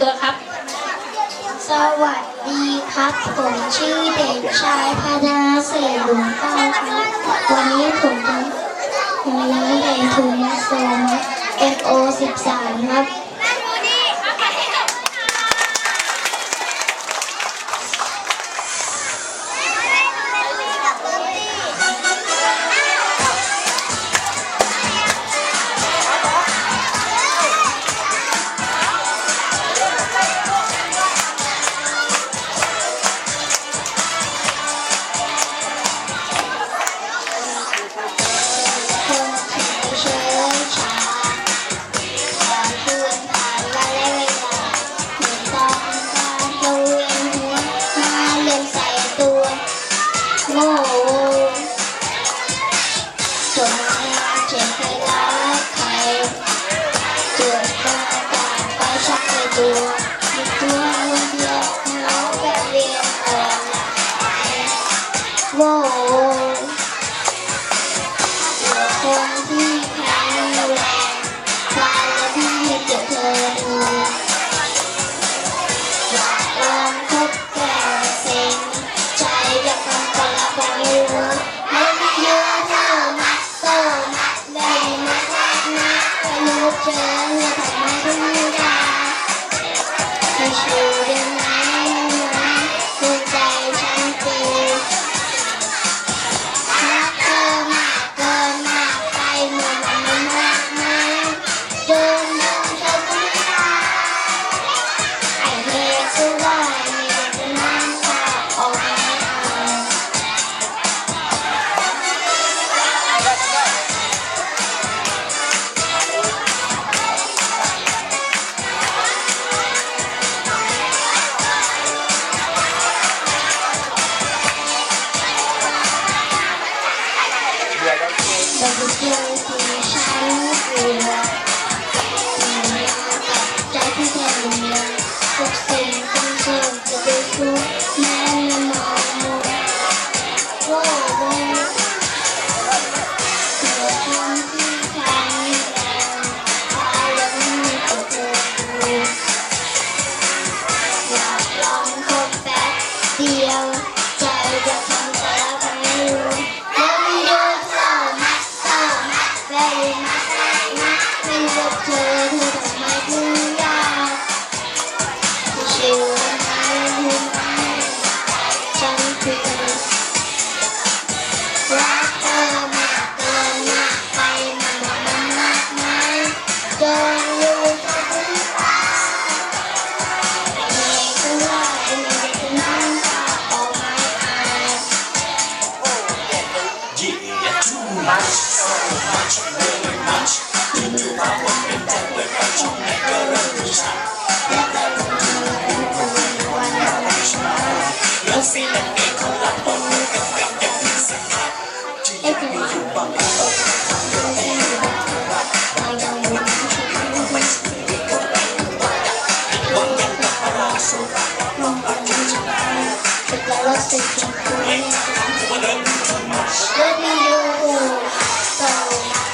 ตัวครับ สวัสดีครับ ผมชื่อเด็กชายพนาเสรหลวงเก้าครับ วันนี้ผมจะมาเรียนทุนโซน FO13 ครับ chúa đức chúa muôn thiện ngó về việc làm lại vô ôi được con thi khả như làng và là thân hiệp được thờ thường còn là bao nhiêu hơn dưa thơ mắt tô mắt đầy mắt mắt mắt mắt mắt show. Thank you. Let me know. So.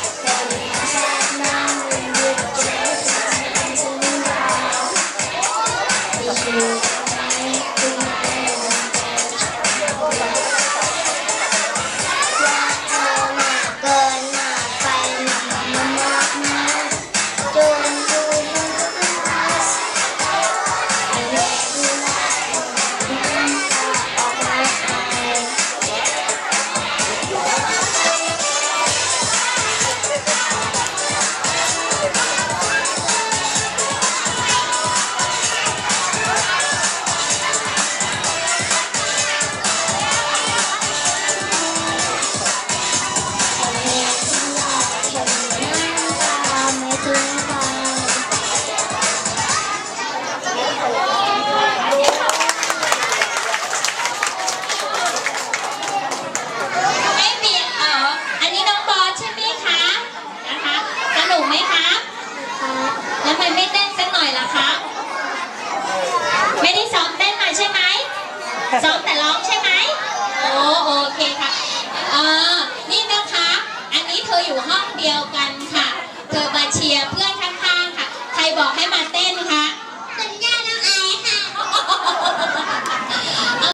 อคะ ไม่ได้ซ้อมเต้นมาใช่ไหมซ้อมแต่ร้องใช่ไหมโอ้โอเคค่ะ เออนี่นะคะ อันนี้เธออยู่ห้องเดียวกันค่ะ เธอมาเชียร์เพื่อนข้างๆค่ะ ใครบอกให้มาเต้นคะ